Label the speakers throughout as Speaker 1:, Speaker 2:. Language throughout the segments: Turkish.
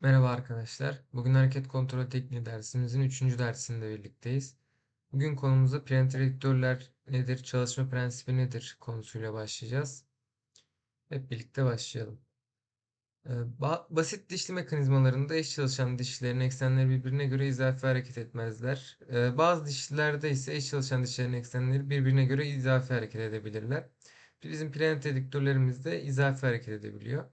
Speaker 1: Merhaba arkadaşlar. Bugün hareket kontrol tekniği dersimizin 3. dersinde birlikteyiz. Bugün konumuza printer editörler nedir, çalışma prensibi nedir konusuyla başlayacağız. Hep birlikte başlayalım. Ee, ba- Basit dişli mekanizmalarında eş çalışan dişlilerin eksenleri birbirine göre izafi hareket etmezler. Ee, Bazı dişlilerde ise eş çalışan dişlerin eksenleri birbirine göre izafi hareket edebilirler. Bizim planet editörlerimiz de izafi hareket edebiliyor.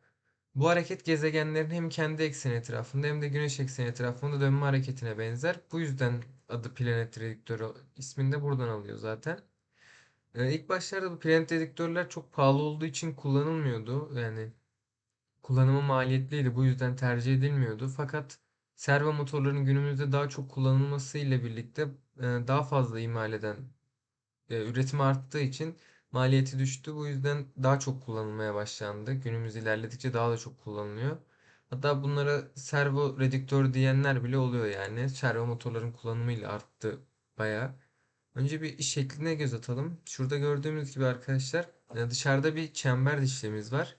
Speaker 1: Bu hareket gezegenlerin hem kendi ekseni etrafında hem de güneş ekseni etrafında dönme hareketine benzer. Bu yüzden adı planet redüktörü ismini de buradan alıyor zaten. Ee, ilk başlarda bu planet redüktörler çok pahalı olduğu için kullanılmıyordu. Yani kullanımı maliyetliydi. Bu yüzden tercih edilmiyordu. Fakat servo motorların günümüzde daha çok kullanılması ile birlikte e, daha fazla imal eden e, üretimi arttığı için maliyeti düştü. Bu yüzden daha çok kullanılmaya başlandı. Günümüz ilerledikçe daha da çok kullanılıyor. Hatta bunlara servo redüktör diyenler bile oluyor yani. Servo motorların kullanımıyla arttı bayağı. Önce bir iş şekline göz atalım. Şurada gördüğümüz gibi arkadaşlar e, dışarıda bir çember dişlimiz var.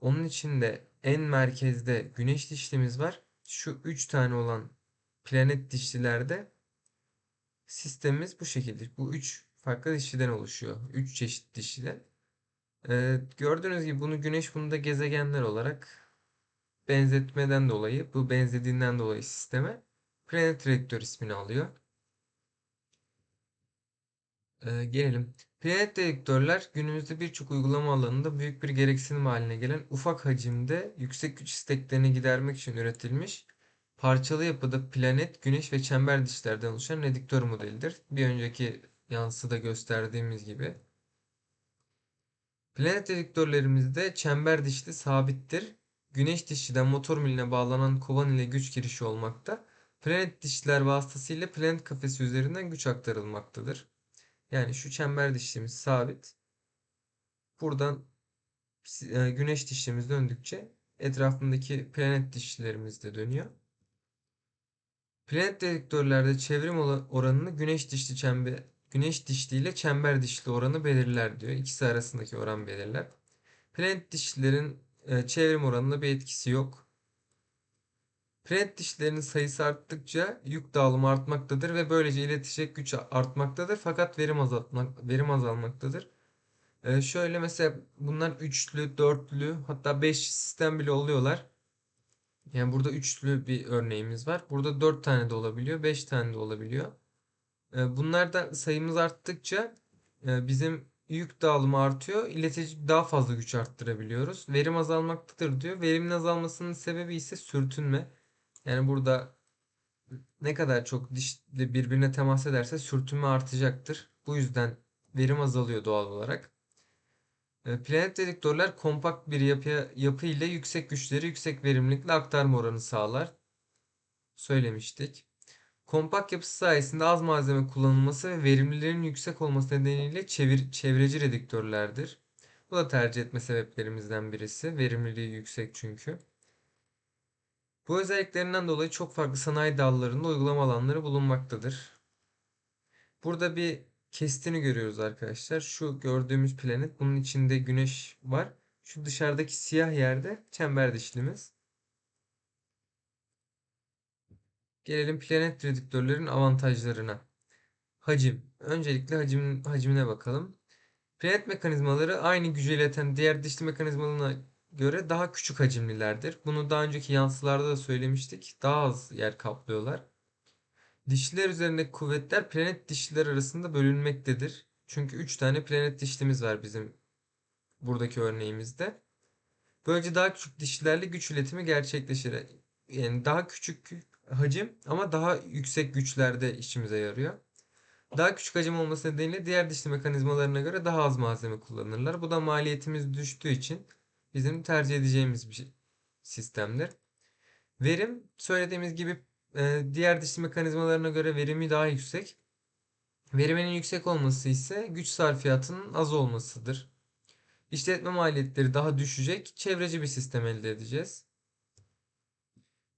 Speaker 1: Onun içinde en merkezde güneş dişlimiz var. Şu 3 tane olan planet dişlilerde sistemimiz bu şekilde. Bu 3 farklı dişliden oluşuyor. 3 çeşit dişliden. Ee, gördüğünüz gibi bunu güneş bunu da gezegenler olarak benzetmeden dolayı bu benzediğinden dolayı sisteme planet reaktör ismini alıyor. Ee, gelelim. Planet dedektörler günümüzde birçok uygulama alanında büyük bir gereksinim haline gelen ufak hacimde yüksek güç isteklerini gidermek için üretilmiş parçalı yapıda planet, güneş ve çember dişlerden oluşan redüktör modelidir. Bir önceki yansıda gösterdiğimiz gibi. Planet redüktörlerimizde çember dişli sabittir. Güneş dişliden motor miline bağlanan kovan ile güç girişi olmakta. Planet dişliler vasıtasıyla planet kafesi üzerinden güç aktarılmaktadır. Yani şu çember dişlimiz sabit. Buradan e, güneş dişlimiz döndükçe etrafındaki planet dişlilerimiz de dönüyor. Planet dedektörlerde çevrim oranını güneş dişli çember güneş dişli ile çember dişli oranı belirler diyor. İkisi arasındaki oran belirler. Planet dişlilerin e, çevrim oranında bir etkisi yok. Planet dişlilerin sayısı arttıkça yük dağılımı artmaktadır ve böylece iletişecek güç artmaktadır fakat verim azaltmak verim azalmaktadır. Ee, şöyle mesela bunlar üçlü, dörtlü hatta beş sistem bile oluyorlar. Yani burada üçlü bir örneğimiz var. Burada dört tane de olabiliyor, beş tane de olabiliyor. Ee, bunlardan sayımız arttıkça e, bizim yük dağılımı artıyor. İletici daha fazla güç arttırabiliyoruz. Verim azalmaktadır diyor. Verimin azalmasının sebebi ise sürtünme. Yani burada ne kadar çok dişle birbirine temas ederse sürtünme artacaktır. Bu yüzden verim azalıyor doğal olarak. Ee, planet dedektörler kompakt bir yapı, yapı ile yüksek güçleri yüksek verimlilikle aktarma oranı sağlar. Söylemiştik. Kompakt yapısı sayesinde az malzeme kullanılması ve verimliliğinin yüksek olması nedeniyle çevir, çevreci redüktörlerdir. Bu da tercih etme sebeplerimizden birisi. Verimliliği yüksek çünkü. Bu özelliklerinden dolayı çok farklı sanayi dallarında uygulama alanları bulunmaktadır. Burada bir kestini görüyoruz arkadaşlar. Şu gördüğümüz planet bunun içinde güneş var. Şu dışarıdaki siyah yerde çember dişlimiz. Gelelim planet redüktörlerin avantajlarına. Hacim. Öncelikle hacim, hacmine bakalım. Planet mekanizmaları aynı gücü ileten diğer dişli mekanizmalarına göre daha küçük hacimlilerdir. Bunu daha önceki yansılarda da söylemiştik. Daha az yer kaplıyorlar. Dişliler üzerindeki kuvvetler planet dişliler arasında bölünmektedir. Çünkü 3 tane planet dişlimiz var bizim buradaki örneğimizde. Böylece daha küçük dişlilerle güç üretimi gerçekleşir. Yani daha küçük hacim ama daha yüksek güçlerde işimize yarıyor. Daha küçük hacim olması nedeniyle diğer dişli mekanizmalarına göre daha az malzeme kullanırlar. Bu da maliyetimiz düştüğü için bizim tercih edeceğimiz bir sistemdir. Verim söylediğimiz gibi e, diğer dişli mekanizmalarına göre verimi daha yüksek. Veriminin yüksek olması ise güç sarfiyatının az olmasıdır. İşletme maliyetleri daha düşecek, çevreci bir sistem elde edeceğiz.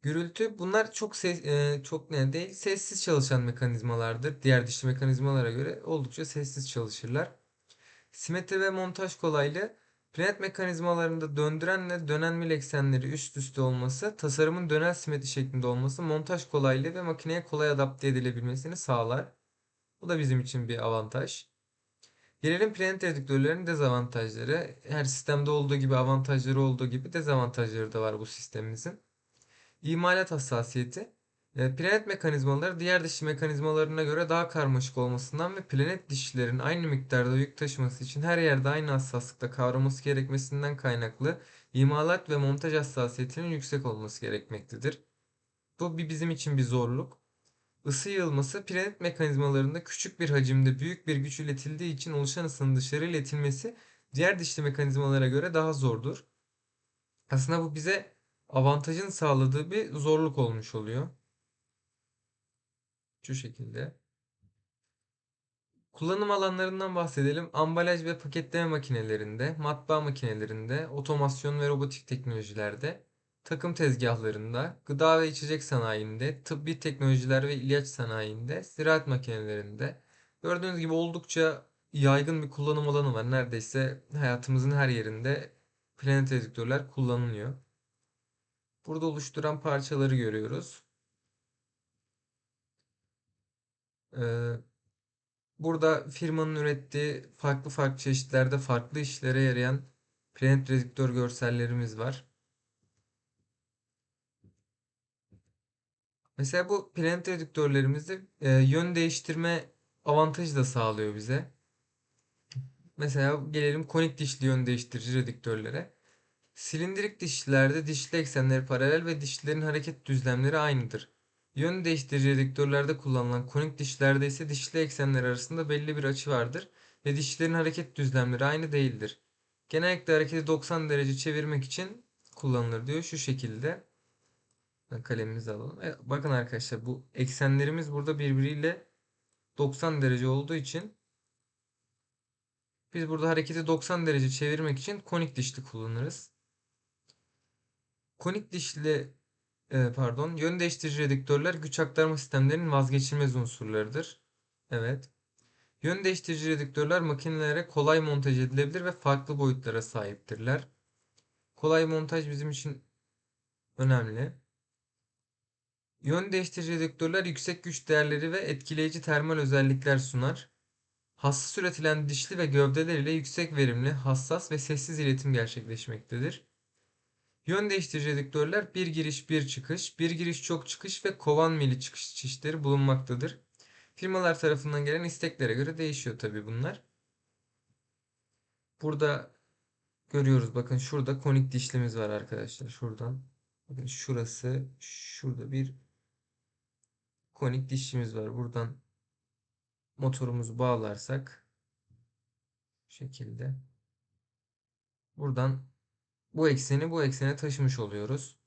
Speaker 1: Gürültü bunlar çok ses, e, çok ne değil sessiz çalışan mekanizmalardır. Diğer dişli mekanizmalara göre oldukça sessiz çalışırlar. Simetri ve montaj kolaylığı Planet mekanizmalarında döndürenle dönen mil eksenleri üst üste olması, tasarımın dönel simetri şeklinde olması, montaj kolaylığı ve makineye kolay adapte edilebilmesini sağlar. Bu da bizim için bir avantaj. Gelelim planet redüktörlerin dezavantajları. Her sistemde olduğu gibi avantajları olduğu gibi dezavantajları da var bu sistemimizin. İmalat hassasiyeti. E, planet mekanizmaları diğer dişli mekanizmalarına göre daha karmaşık olmasından ve planet dişlilerin aynı miktarda yük taşıması için her yerde aynı hassaslıkta kavraması gerekmesinden kaynaklı imalat ve montaj hassasiyetinin yüksek olması gerekmektedir. Bu bir bizim için bir zorluk. Isı yığılması planet mekanizmalarında küçük bir hacimde büyük bir güç iletildiği için oluşan ısının dışarı iletilmesi diğer dişli mekanizmalara göre daha zordur. Aslında bu bize avantajın sağladığı bir zorluk olmuş oluyor. Şu şekilde. Kullanım alanlarından bahsedelim. Ambalaj ve paketleme makinelerinde, matbaa makinelerinde, otomasyon ve robotik teknolojilerde, takım tezgahlarında, gıda ve içecek sanayinde, tıbbi teknolojiler ve ilaç sanayinde, ziraat makinelerinde. Gördüğünüz gibi oldukça yaygın bir kullanım alanı var. Neredeyse hayatımızın her yerinde planet redüktörler kullanılıyor. Burada oluşturan parçaları görüyoruz. Ee, burada firmanın ürettiği farklı farklı çeşitlerde farklı işlere yarayan planet redüktör görsellerimiz var. Mesela bu planet redüktörlerimizde yön değiştirme avantajı da sağlıyor bize. Mesela gelelim konik dişli yön değiştirici redüktörlere. Silindirik dişlilerde dişli eksenleri paralel ve dişlilerin hareket düzlemleri aynıdır. Yön değiştirici redüktörlerde kullanılan konik dişlerde ise dişli eksenler arasında belli bir açı vardır ve dişlerin hareket düzlemleri aynı değildir. Genellikle hareketi 90 derece çevirmek için kullanılır diyor şu şekilde. Kalemimizi alalım. E, bakın arkadaşlar bu eksenlerimiz burada birbiriyle 90 derece olduğu için biz burada hareketi 90 derece çevirmek için konik dişli kullanırız. Konik dişli e, pardon yön değiştirici redüktörler güç aktarma sistemlerinin vazgeçilmez unsurlarıdır. Evet. Yön değiştirici redüktörler makinelere kolay montaj edilebilir ve farklı boyutlara sahiptirler. Kolay montaj bizim için önemli. Yön değiştirici redüktörler yüksek güç değerleri ve etkileyici termal özellikler sunar. Hassas üretilen dişli ve gövdeler ile yüksek verimli, hassas ve sessiz iletim gerçekleşmektedir. Yön değiştirici redüktörler bir giriş bir çıkış, bir giriş çok çıkış ve kovan mili çıkış çeşitleri bulunmaktadır. Firmalar tarafından gelen isteklere göre değişiyor tabi bunlar. Burada görüyoruz bakın şurada konik dişlimiz var arkadaşlar şuradan. Bakın şurası şurada bir konik dişimiz var. Buradan motorumuzu bağlarsak şekilde buradan bu ekseni bu eksene taşımış oluyoruz.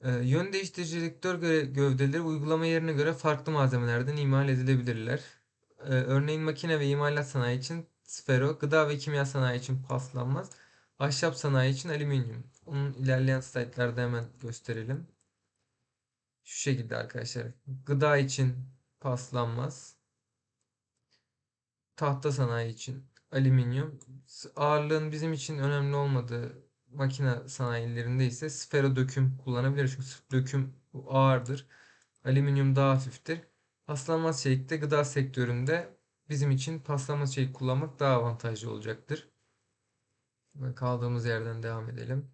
Speaker 1: Ee, yön değiştirici redüktör gövdeleri uygulama yerine göre farklı malzemelerden imal edilebilirler. Ee, örneğin makine ve imalat sanayi için sfero, gıda ve kimya sanayi için paslanmaz, ahşap sanayi için alüminyum. Onun ilerleyen slaytlarda hemen gösterelim. Şu şekilde arkadaşlar. Gıda için paslanmaz. Tahta sanayi için alüminyum. Ağırlığın bizim için önemli olmadığı makine sanayilerinde ise sfero döküm kullanabiliriz. Çünkü döküm ağırdır. Alüminyum daha hafiftir. Paslanmaz çelikte gıda sektöründe bizim için paslanmaz çelik kullanmak daha avantajlı olacaktır. Kaldığımız yerden devam edelim.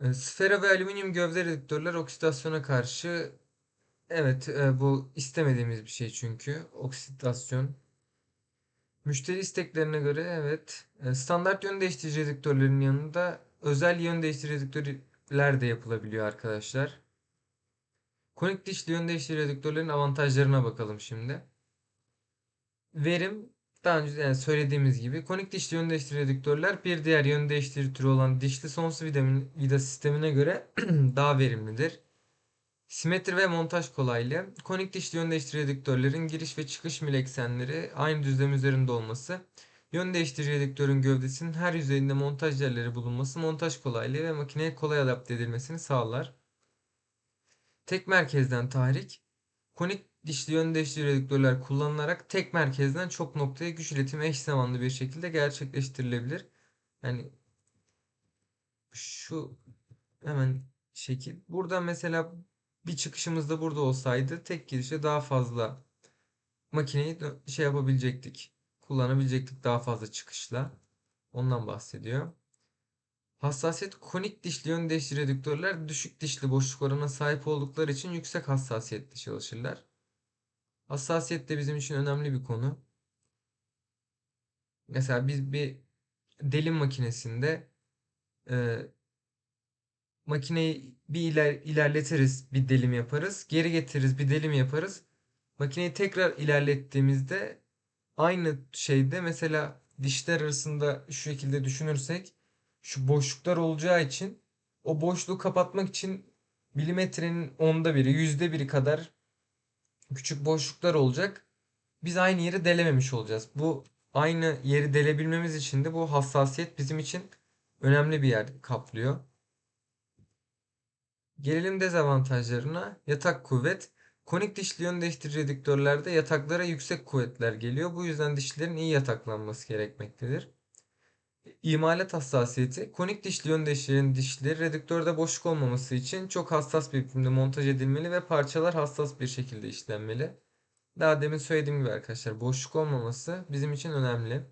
Speaker 1: E, Sfera ve alüminyum gövde redüktörler oksidasyona karşı evet e, bu istemediğimiz bir şey çünkü oksidasyon. Müşteri isteklerine göre evet e, standart yön değiştirici redüktörlerin yanında özel yön değiştirici redüktörler de yapılabiliyor arkadaşlar. Konik dişli yön değiştirici redüktörlerin avantajlarına bakalım şimdi. Verim daha önce yani söylediğimiz gibi konik dişli yön değiştirici redüktörler bir diğer yön değiştirici türü olan dişli sonsuz vida, vida sistemine göre daha verimlidir. Simetri ve montaj kolaylığı. Konik dişli yön değiştirici redüktörlerin giriş ve çıkış mil eksenleri aynı düzlem üzerinde olması, yön değiştirici redüktörün gövdesinin her yüzeyinde montaj yerleri bulunması montaj kolaylığı ve makineye kolay adapte edilmesini sağlar. Tek merkezden tahrik. Konik dişli yön değiştirici redüktörler kullanılarak tek merkezden çok noktaya güç iletimi eş zamanlı bir şekilde gerçekleştirilebilir. Yani şu hemen şekil. Burada mesela bir çıkışımız da burada olsaydı tek girişe daha fazla makineyi şey yapabilecektik. Kullanabilecektik daha fazla çıkışla. Ondan bahsediyor. Hassasiyet konik dişli yön değiştirici redüktörler düşük dişli boşluk oranına sahip oldukları için yüksek hassasiyetle çalışırlar. Hassasiyet de bizim için önemli bir konu. Mesela biz bir delim makinesinde e, makineyi bir iler, ilerletiriz, bir delim yaparız. Geri getiririz, bir delim yaparız. Makineyi tekrar ilerlettiğimizde aynı şeyde mesela dişler arasında şu şekilde düşünürsek şu boşluklar olacağı için o boşluğu kapatmak için milimetrenin onda biri, yüzde biri kadar küçük boşluklar olacak. Biz aynı yeri delememiş olacağız. Bu aynı yeri delebilmemiz için de bu hassasiyet bizim için önemli bir yer kaplıyor. Gelelim dezavantajlarına. Yatak kuvvet. Konik dişli yön değiştirici redüktörlerde yataklara yüksek kuvvetler geliyor. Bu yüzden dişlerin iyi yataklanması gerekmektedir. İmalat hassasiyeti. Konik dişli yön değiştirici dişleri redüktörde boşluk olmaması için çok hassas bir biçimde montaj edilmeli ve parçalar hassas bir şekilde işlenmeli. Daha demin söylediğim gibi arkadaşlar boşluk olmaması bizim için önemli.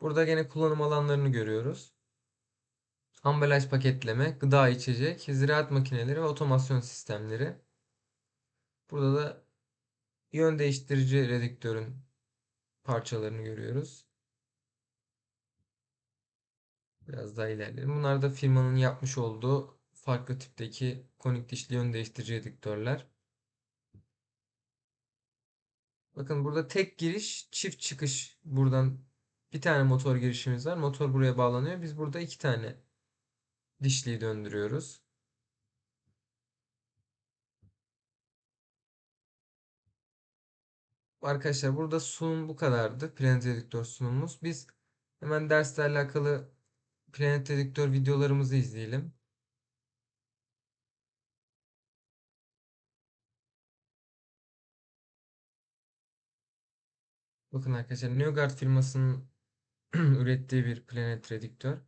Speaker 1: Burada gene kullanım alanlarını görüyoruz. Ambalaj paketleme, gıda içecek, ziraat makineleri ve otomasyon sistemleri. Burada da yön değiştirici redüktörün parçalarını görüyoruz. Biraz daha ilerleyelim. Bunlar da firmanın yapmış olduğu farklı tipteki konik dişli yön değiştirici redüktörler. Bakın burada tek giriş, çift çıkış. Buradan bir tane motor girişimiz var. Motor buraya bağlanıyor. Biz burada iki tane dişliyi döndürüyoruz. Arkadaşlar burada sunum bu kadardı. Planet Editor sunumumuz. Biz hemen dersle alakalı Planet Editor videolarımızı izleyelim. Bakın arkadaşlar NeoGuard firmasının ürettiği bir Planet Editor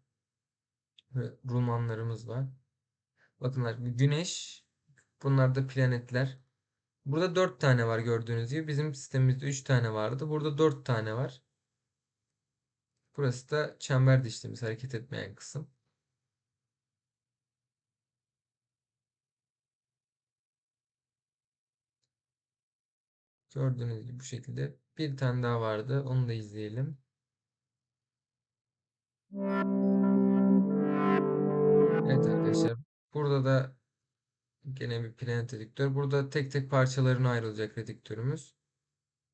Speaker 1: ve Rumanlarımız var. Bakın güneş bunlar da planetler. Burada 4 tane var gördüğünüz gibi. Bizim sistemimizde 3 tane vardı. Burada 4 tane var. Burası da çember dişlimiz hareket etmeyen kısım. Gördüğünüz gibi bu şekilde bir tane daha vardı. Onu da izleyelim. Evet arkadaşlar. Burada da gene bir planet ediktör. Burada tek tek parçalarına ayrılacak rediktörümüz.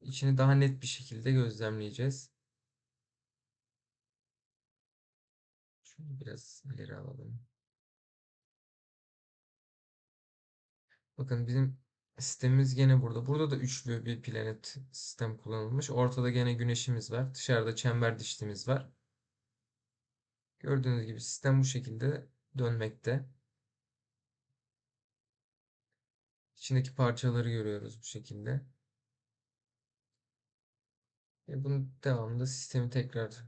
Speaker 1: İçini daha net bir şekilde gözlemleyeceğiz. Şunu biraz ileri alalım. Bakın bizim sistemimiz gene burada. Burada da üçlü bir planet sistem kullanılmış. Ortada gene güneşimiz var. Dışarıda çember dişlimiz var. Gördüğünüz gibi sistem bu şekilde dönmekte. İçindeki parçaları görüyoruz bu şekilde. Ve bunun devamında sistemi tekrar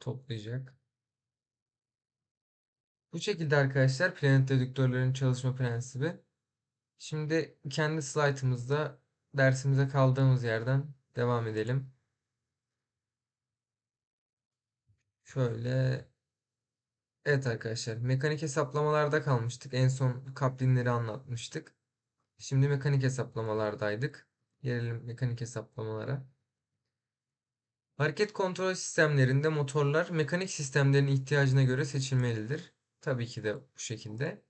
Speaker 1: toplayacak. Bu şekilde arkadaşlar planet dedüktörlerin çalışma prensibi. Şimdi kendi slaytımızda dersimize kaldığımız yerden devam edelim. Şöyle Evet arkadaşlar mekanik hesaplamalarda kalmıştık. En son kaplinleri anlatmıştık. Şimdi mekanik hesaplamalardaydık. Gelelim mekanik hesaplamalara. Hareket kontrol sistemlerinde motorlar mekanik sistemlerin ihtiyacına göre seçilmelidir. Tabii ki de bu şekilde.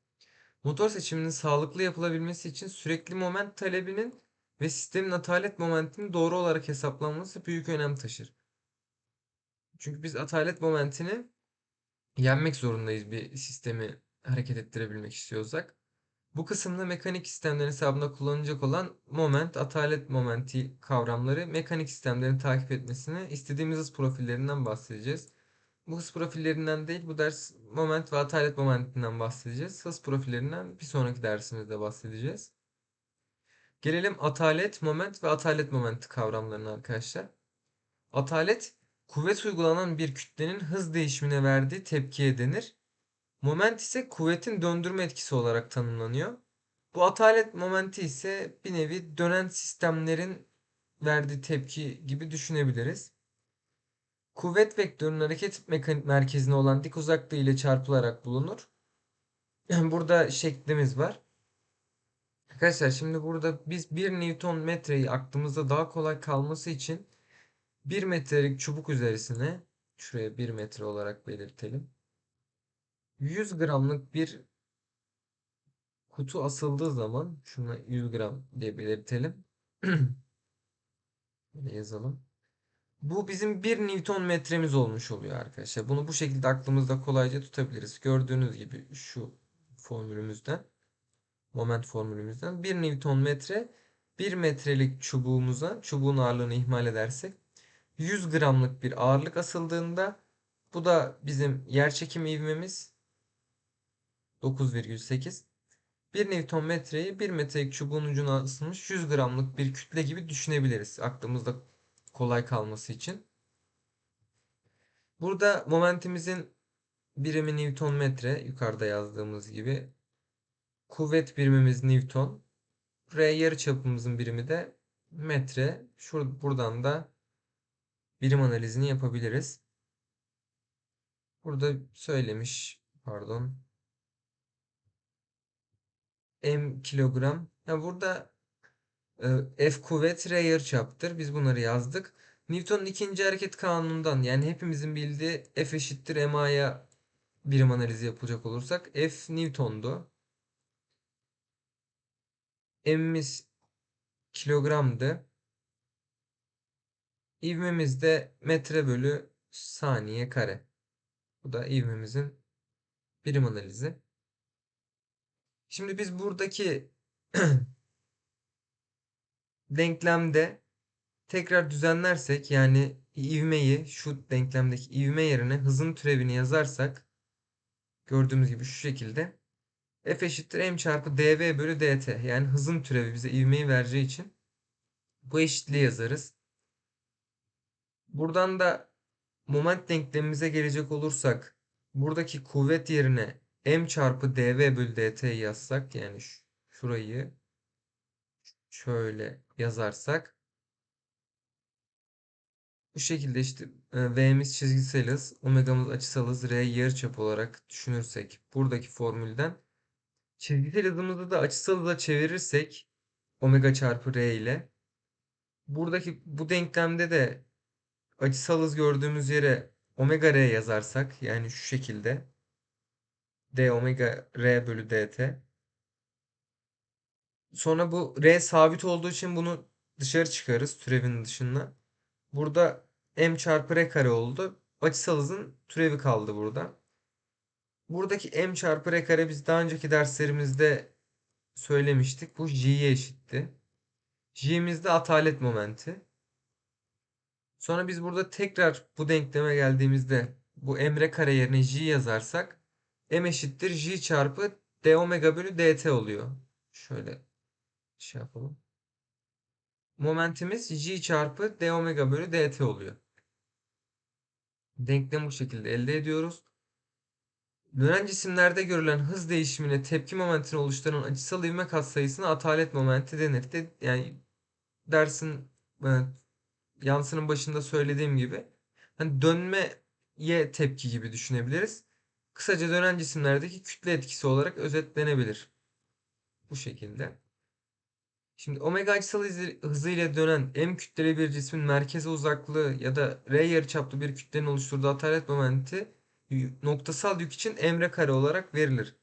Speaker 1: Motor seçiminin sağlıklı yapılabilmesi için sürekli moment talebinin ve sistemin atalet momentinin doğru olarak hesaplanması büyük önem taşır. Çünkü biz atalet momentini yenmek zorundayız bir sistemi hareket ettirebilmek istiyorsak. Bu kısımda mekanik sistemlerin hesabında kullanılacak olan moment, atalet momenti kavramları mekanik sistemlerin takip etmesini istediğimiz hız profillerinden bahsedeceğiz. Bu hız profillerinden değil bu ders moment ve atalet momentinden bahsedeceğiz. Hız profillerinden bir sonraki dersimizde bahsedeceğiz. Gelelim atalet, moment ve atalet momenti kavramlarına arkadaşlar. Atalet, kuvvet uygulanan bir kütlenin hız değişimine verdiği tepkiye denir. Moment ise kuvvetin döndürme etkisi olarak tanımlanıyor. Bu atalet momenti ise bir nevi dönen sistemlerin verdiği tepki gibi düşünebiliriz. Kuvvet vektörünün hareket merkezine olan dik uzaklığı ile çarpılarak bulunur. Burada şeklimiz var. Arkadaşlar şimdi burada biz 1 Newton metreyi aklımızda daha kolay kalması için 1 metrelik çubuk üzerisine şuraya 1 metre olarak belirtelim. 100 gramlık bir kutu asıldığı zaman şuna 100 gram diye belirtelim. Böyle yazalım. Bu bizim 1 Newton metremiz olmuş oluyor arkadaşlar. Bunu bu şekilde aklımızda kolayca tutabiliriz. Gördüğünüz gibi şu formülümüzden moment formülümüzden 1 Newton metre 1 metrelik çubuğumuza çubuğun ağırlığını ihmal edersek 100 gramlık bir ağırlık asıldığında bu da bizim yerçekim ivmemiz 9,8 1 Newton metreyi 1 metrelik çubuğun ucuna asılmış 100 gramlık bir kütle gibi düşünebiliriz. Aklımızda kolay kalması için. Burada momentimizin birimi Newton metre yukarıda yazdığımız gibi. Kuvvet birimimiz Newton. R yarıçapımızın birimi de metre. Şur buradan da birim analizini yapabiliriz. Burada söylemiş pardon m kilogram. Ya burada e, F kuvvet R yarıçaptır. Biz bunları yazdık. Newton'un ikinci hareket kanunundan yani hepimizin bildiği F eşittir MA'ya birim analizi yapılacak olursak F Newton'du. M'imiz kilogramdı. İvmemiz de metre bölü saniye kare. Bu da ivmemizin birim analizi. Şimdi biz buradaki denklemde tekrar düzenlersek yani ivmeyi şu denklemdeki ivme yerine hızın türevini yazarsak gördüğümüz gibi şu şekilde F eşittir m çarpı dv bölü dt yani hızın türevi bize ivmeyi vereceği için bu eşitliği yazarız. Buradan da moment denklemimize gelecek olursak buradaki kuvvet yerine m çarpı dv bölü dt yazsak yani şurayı şöyle yazarsak bu şekilde işte e, V'miz çizgisel hız, omega'mız açısal hız, R yarıçap olarak düşünürsek buradaki formülden çizgisel hızımızı da açısal hıza çevirirsek omega çarpı R ile buradaki bu denklemde de açısal gördüğümüz yere omega R yazarsak yani şu şekilde d omega R bölü dt Sonra bu R sabit olduğu için bunu dışarı çıkarız türevin dışına. Burada M çarpı R kare oldu. Açısal hızın türevi kaldı burada. Buradaki M çarpı R kare biz daha önceki derslerimizde söylemiştik. Bu J'ye eşitti. J'miz atalet momenti. Sonra biz burada tekrar bu denkleme geldiğimizde bu emre kare yerine J yazarsak M eşittir J çarpı D omega bölü dt oluyor. Şöyle şey yapalım. Momentimiz J çarpı D omega bölü dt oluyor. Denklemi bu şekilde elde ediyoruz. Dönen cisimlerde görülen hız değişimine tepki momentini oluşturan açısal ivme katsayısına atalet momenti denir. De, yani dersin e, yansının başında söylediğim gibi hani dönmeye tepki gibi düşünebiliriz. Kısaca dönen cisimlerdeki kütle etkisi olarak özetlenebilir. Bu şekilde. Şimdi omega açısal hızıyla dönen m kütleli bir cismin merkeze uzaklığı ya da r yarıçaplı bir kütlenin oluşturduğu atalet momenti noktasal yük için emre kare olarak verilir.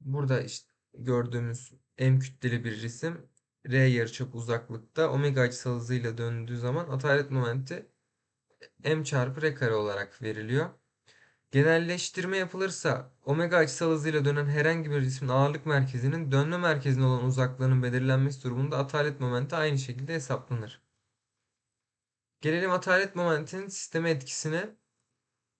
Speaker 1: Burada işte gördüğümüz m kütleli bir cisim r yarıçap uzaklıkta omega açısal hızıyla döndüğü zaman atalet momenti m çarpı r kare olarak veriliyor. Genelleştirme yapılırsa omega açısal hızıyla dönen herhangi bir cismin ağırlık merkezinin dönme merkezine olan uzaklığının belirlenmesi durumunda atalet momenti aynı şekilde hesaplanır. Gelelim atalet momentinin sisteme etkisine.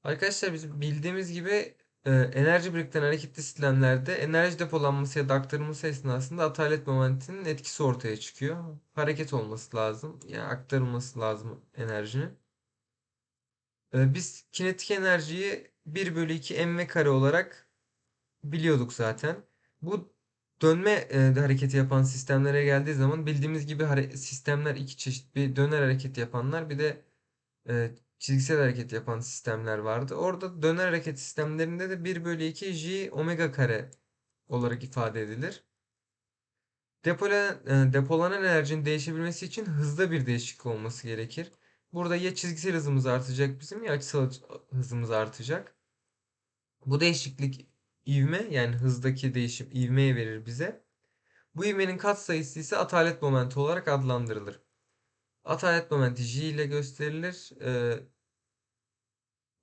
Speaker 1: Arkadaşlar biz bildiğimiz gibi e, enerji biriktiren hareketli sistemlerde enerji depolanması ya da aktarılması esnasında atalet momentinin etkisi ortaya çıkıyor. Hareket olması lazım. Yani aktarılması lazım enerjinin. E, biz kinetik enerjiyi 1 bölü 2 mv kare olarak biliyorduk zaten. Bu dönme e, hareketi yapan sistemlere geldiği zaman bildiğimiz gibi sistemler iki çeşit. Bir döner hareket yapanlar bir de çizgisel hareket yapan sistemler vardı. Orada döner hareket sistemlerinde de 1 bölü 2 j omega kare olarak ifade edilir. Depolanan, depolanan enerjinin değişebilmesi için hızda bir değişiklik olması gerekir. Burada ya çizgisel hızımız artacak bizim ya açısal hızımız artacak. Bu değişiklik ivme yani hızdaki değişim ivmeye verir bize. Bu ivmenin katsayısı ise atalet momenti olarak adlandırılır. Atalet momenti J ile gösterilir. Ee,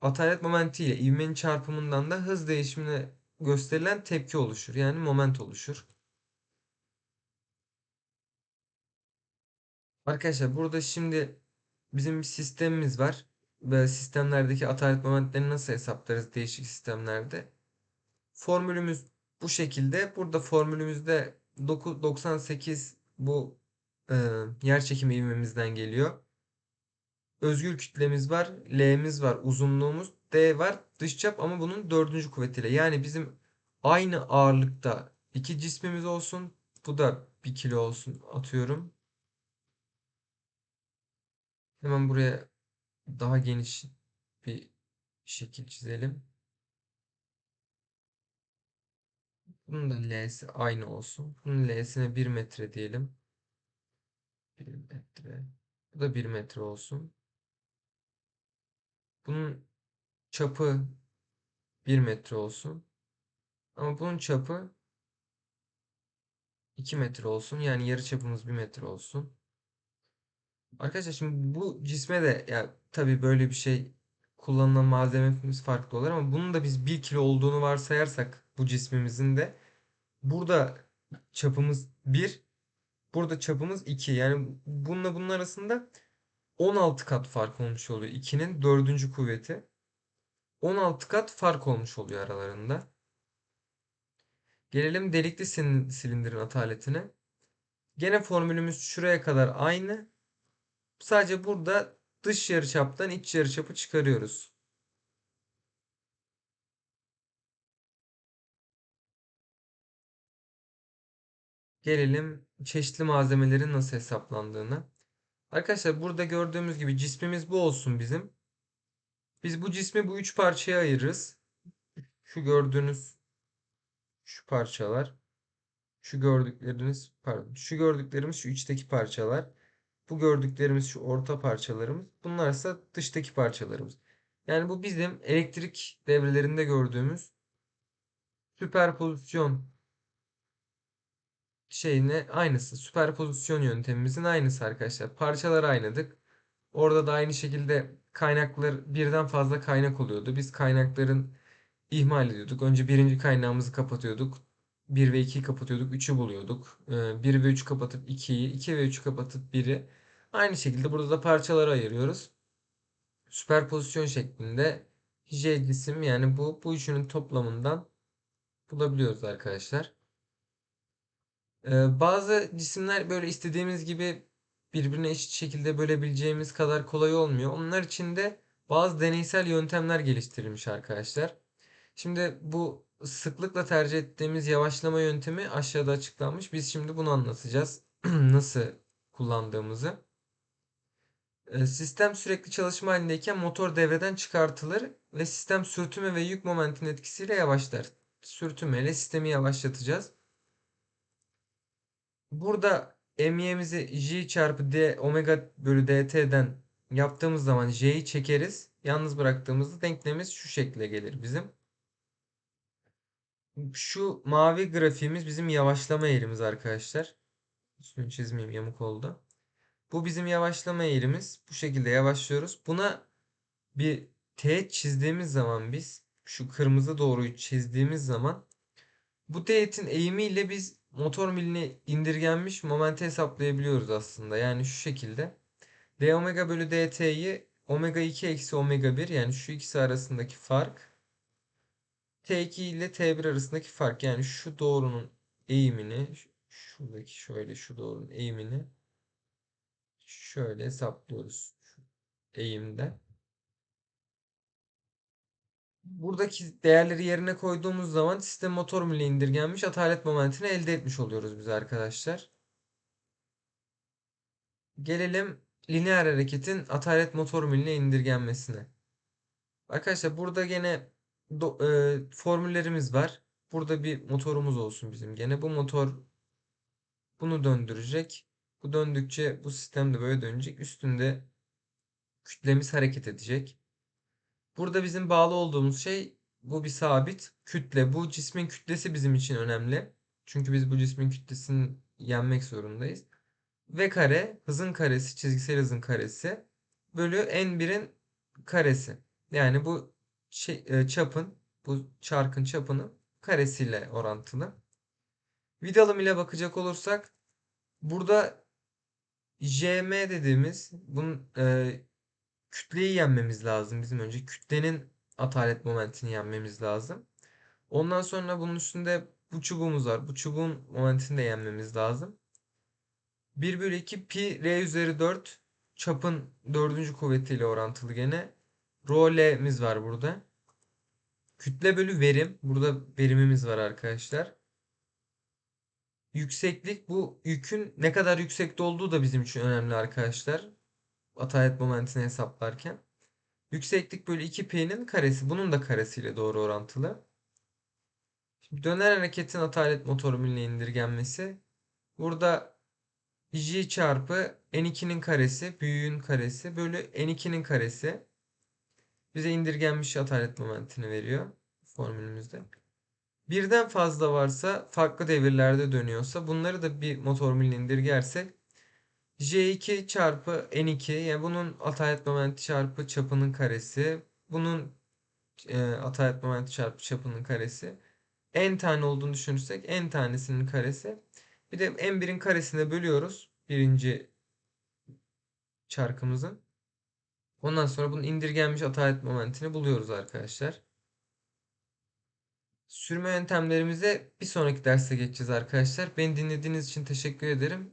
Speaker 1: atalet momenti ile ivmenin çarpımından da hız değişimine gösterilen tepki oluşur. Yani moment oluşur. Arkadaşlar burada şimdi bizim bir sistemimiz var. Ve sistemlerdeki atalet momentlerini nasıl hesaplarız değişik sistemlerde? Formülümüz bu şekilde. Burada formülümüzde 98 bu e, yer çekimi ivmemizden geliyor. Özgül kütlemiz var. L'miz var. Uzunluğumuz. D var. Dış çap ama bunun dördüncü kuvvetiyle. Yani bizim aynı ağırlıkta iki cismimiz olsun. Bu da 1 kilo olsun atıyorum. Hemen buraya daha geniş bir şekil çizelim. Bunun da L'si aynı olsun. Bunun L'sine 1 metre diyelim. 1 metre. Bu da 1 metre olsun. Bunun çapı 1 metre olsun. Ama bunun çapı 2 metre olsun. Yani yarı çapımız 1 metre olsun. Arkadaşlar şimdi bu cisme de ya tabii böyle bir şey kullanılan malzememiz farklı olur ama bunun da biz 1 kilo olduğunu varsayarsak bu cismimizin de burada çapımız 1 burada çapımız 2 yani bununla bunun arasında 16 kat fark olmuş oluyor. 2'nin dördüncü kuvveti. 16 kat fark olmuş oluyor aralarında. Gelelim delikli silindirin ataletine. Gene formülümüz şuraya kadar aynı. Sadece burada dış yarıçaptan iç yarıçapı çıkarıyoruz. Gelelim çeşitli malzemelerin nasıl hesaplandığına. Arkadaşlar burada gördüğümüz gibi cismimiz bu olsun bizim. Biz bu cismi bu üç parçaya ayırırız. Şu gördüğünüz şu parçalar. Şu gördükleriniz pardon. Şu gördüklerimiz şu içteki parçalar. Bu gördüklerimiz şu orta parçalarımız. Bunlar ise dıştaki parçalarımız. Yani bu bizim elektrik devrelerinde gördüğümüz süperpozisyon şeyine aynısı. Süperpozisyon yöntemimizin aynısı arkadaşlar. Parçalar aynıdık. Orada da aynı şekilde kaynaklar birden fazla kaynak oluyordu. Biz kaynakların ihmal ediyorduk. Önce birinci kaynağımızı kapatıyorduk. 1 ve 2'yi kapatıyorduk. 3'ü buluyorduk. 1 ee, ve 3 kapatıp 2'yi, 2 ve 3'ü kapatıp 1'i. Aynı şekilde burada da parçalara ayırıyoruz. Süperpozisyon şeklinde J cisim yani bu bu üçünün toplamından bulabiliyoruz arkadaşlar. Ee, bazı cisimler böyle istediğimiz gibi birbirine eşit şekilde bölebileceğimiz kadar kolay olmuyor. Onlar için de bazı deneysel yöntemler geliştirilmiş arkadaşlar. Şimdi bu sıklıkla tercih ettiğimiz yavaşlama yöntemi aşağıda açıklanmış. Biz şimdi bunu anlatacağız. Nasıl kullandığımızı. Ee, sistem sürekli çalışma halindeyken motor devreden çıkartılır ve sistem sürtünme ve yük momentin etkisiyle yavaşlar. Sürtünmeyle sistemi yavaşlatacağız. Burada m'yemizi j çarpı d omega bölü dt'den yaptığımız zaman j'yi çekeriz. Yalnız bıraktığımızda denklemimiz şu şekle gelir bizim. Şu mavi grafiğimiz bizim yavaşlama eğrimiz arkadaşlar. Üstünü çizmeyeyim yamuk oldu. Bu bizim yavaşlama eğrimiz. Bu şekilde yavaşlıyoruz. Buna bir teğet çizdiğimiz zaman biz şu kırmızı doğruyu çizdiğimiz zaman bu teğetin eğimiyle biz motor miline indirgenmiş momenti hesaplayabiliyoruz aslında. Yani şu şekilde. d omega bölü dt'yi omega 2 eksi omega 1 yani şu ikisi arasındaki fark T2 ile T1 arasındaki fark yani şu doğrunun eğimini şuradaki şöyle şu doğrunun eğimini şöyle hesaplıyoruz. Eğimde. Buradaki değerleri yerine koyduğumuz zaman sistem motor ile indirgenmiş atalet momentini elde etmiş oluyoruz biz arkadaşlar. Gelelim lineer hareketin atalet motor milline indirgenmesine. Arkadaşlar burada gene do- e, formüllerimiz var. Burada bir motorumuz olsun bizim gene. Bu motor bunu döndürecek. Bu döndükçe bu sistem de böyle dönecek. Üstünde kütlemiz hareket edecek. Burada bizim bağlı olduğumuz şey bu bir sabit kütle. Bu cismin kütlesi bizim için önemli. Çünkü biz bu cismin kütlesini yenmek zorundayız. V kare hızın karesi çizgisel hızın karesi bölü n1'in karesi. Yani bu şey, e, çapın bu çarkın çapının karesiyle orantılı. Vidalım ile bakacak olursak burada JM dediğimiz bunun e, kütleyi yenmemiz lazım bizim önce. Kütlenin atalet momentini yenmemiz lazım. Ondan sonra bunun üstünde bu çubuğumuz var. Bu çubuğun momentini de yenmemiz lazım. 1 bölü 2 pi r üzeri 4 çapın dördüncü kuvvetiyle orantılı gene. Rho L'miz var burada. Kütle bölü verim. Burada verimimiz var arkadaşlar. Yükseklik bu yükün ne kadar yüksekte olduğu da bizim için önemli arkadaşlar. Atalet momentini hesaplarken. Yükseklik bölü 2pi'nin karesi. Bunun da karesiyle doğru orantılı. Şimdi döner hareketin atalet motor milline indirgenmesi. Burada j çarpı n2'nin karesi, büyüğün karesi bölü n2'nin karesi bize indirgenmiş atalet momentini veriyor formülümüzde. Birden fazla varsa farklı devirlerde dönüyorsa bunları da bir motor miline indirgersek J2 çarpı N2 yani bunun atalet momenti çarpı çapının karesi bunun e, atalet momenti çarpı çapının karesi n tane olduğunu düşünürsek n tanesinin karesi bir de n1'in karesine bölüyoruz birinci çarkımızın. Ondan sonra bunun indirgenmiş atalet momentini buluyoruz arkadaşlar. Sürme yöntemlerimize bir sonraki derste geçeceğiz arkadaşlar. Beni dinlediğiniz için teşekkür ederim.